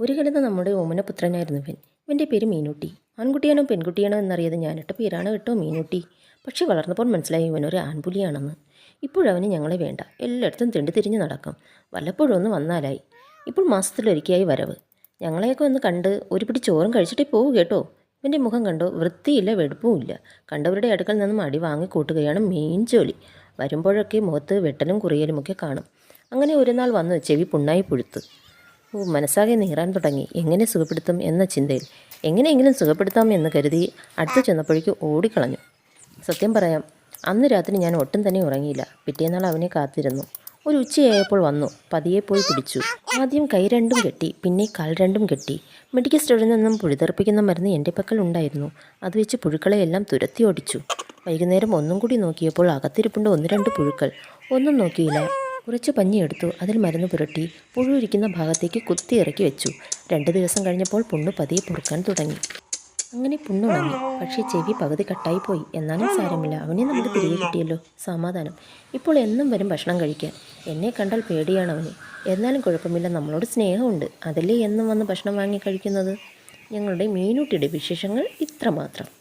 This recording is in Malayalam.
ഒരു കാലത്ത് നമ്മുടെ ഓമനപുത്രനായിരുന്നു ഇവൻ. ഇവന്റെ പേര് മീനൂട്ടി. ആൺകുട്ടിയാണോ പെൺകുട്ടിയാണോ എന്നറിയത് ഞാനിട്ട പേരാണ് കേട്ടോ മീനൂട്ടി. പക്ഷെ വളർന്നപ്പോൾ മനസ്സിലായി ഇവനൊരു ആൺപുലിയാണെന്ന്. ഇപ്പോഴവന് ഞങ്ങളെ വേണ്ട. എല്ലായിടത്തും തെണ്ടി തിരിഞ്ഞ് നടക്കും. വല്ലപ്പോഴും ഒന്ന് വന്നാലായി. ഇപ്പോൾ മാസത്തിലൊരിക്കയായി വരവ്. ഞങ്ങളെയൊക്കെ ഒന്ന് കണ്ട് ഒരു പിടി ചോറും കഴിച്ചിട്ടേ പോകൂ കേട്ടോ. ഇവന്റെ മുഖം കണ്ടോ വൃത്തിയില്ല വെടുപ്പുമില്ല കണ്ടവരുടെ അടുക്കൽ നിന്നും അടി വാങ്ങിക്കൂട്ടുകയാണ് മെയിൻ ജോലി. വരുമ്പോഴൊക്കെ മുഖത്ത് വെട്ടലും കുറിയലുമൊക്കെ കാണും. അങ്ങനെ ഒരു നാൾ വന്ന് ചെവി പുണ്ണായി പുഴുത്ത്. ഓ മനസ്സാകെ നീറാൻ തുടങ്ങി. എങ്ങനെ സുഖപ്പെടുത്തും എന്ന ചിന്തയിൽ. എങ്ങനെയെങ്കിലും സുഖപ്പെടുത്താം എന്ന് കരുതി അടുത്ത് ചെന്നപ്പോഴേക്ക് ഓടിക്കളഞ്ഞു. സത്യം പറയാം അന്ന് രാത്രി ഞാൻ ഒട്ടും തന്നെ ഉറങ്ങിയില്ല. പിറ്റേന്നാൾ അവനെ കാത്തിരുന്നു. ഒരു ഉച്ചയായപ്പോൾ വന്നു. പതിയെ പോയി പിടിച്ചു. ആദ്യം കൈ രണ്ടും കെട്ടി പിന്നെ കാൽ രണ്ടും കെട്ടി. മെഡിക്കൽ സ്റ്റോറിൽ നിന്നും പുഴുതെറിപ്പിക്കുന്ന മരുന്ന് എന്റെ പക്കൽ ഉണ്ടായിരുന്നു. അത് വെച്ച് പുഴുക്കളെയെല്ലാം തുരത്തി ഓടിച്ചു. വൈകുന്നേരം ഒന്നും കൂടി നോക്കിയപ്പോൾ അകത്തിരിപ്പുണ്ട് ഒന്ന് രണ്ട് പുഴുക്കൾ. ഒന്നും നോക്കിയില്ല. കുറച്ച് പഞ്ഞിയെടുത്തു. അതിൽ മരുന്ന് പുരട്ടി. പുഴുവിരിക്കുന്ന ഭാഗത്തേക്ക് കുത്തി ഇറക്കി വെച്ചു. രണ്ട് ദിവസം കഴിഞ്ഞപ്പോൾ പുണ്ണു പതിയെ പൊറുക്കാൻ തുടങ്ങി. അങ്ങനെ പുണ്ണുണങ്ങി പക്ഷേ ചെവി പകുതി കട്ടായി പോയി. എന്നാലും സാരമില്ല. അവനെ നമുക്ക് തിരികെ കിട്ടിയല്ലോ. സമാധാനം. ഇപ്പോൾ എന്നും വരും ഭക്ഷണം കഴിക്കാൻ. എന്നെ കണ്ടാൽ പേടിയാണ് അവന്. എന്നാലും കുഴപ്പമില്ല. നമ്മളോട് സ്നേഹമുണ്ട്. അതല്ലേ എന്നും വന്ന് ഭക്ഷണം വാങ്ങി കഴിക്കുന്നത്? ഞങ്ങളുടെ മീനൂട്ടിയുടെ വിശേഷങ്ങൾ ഇത്രമാത്രം.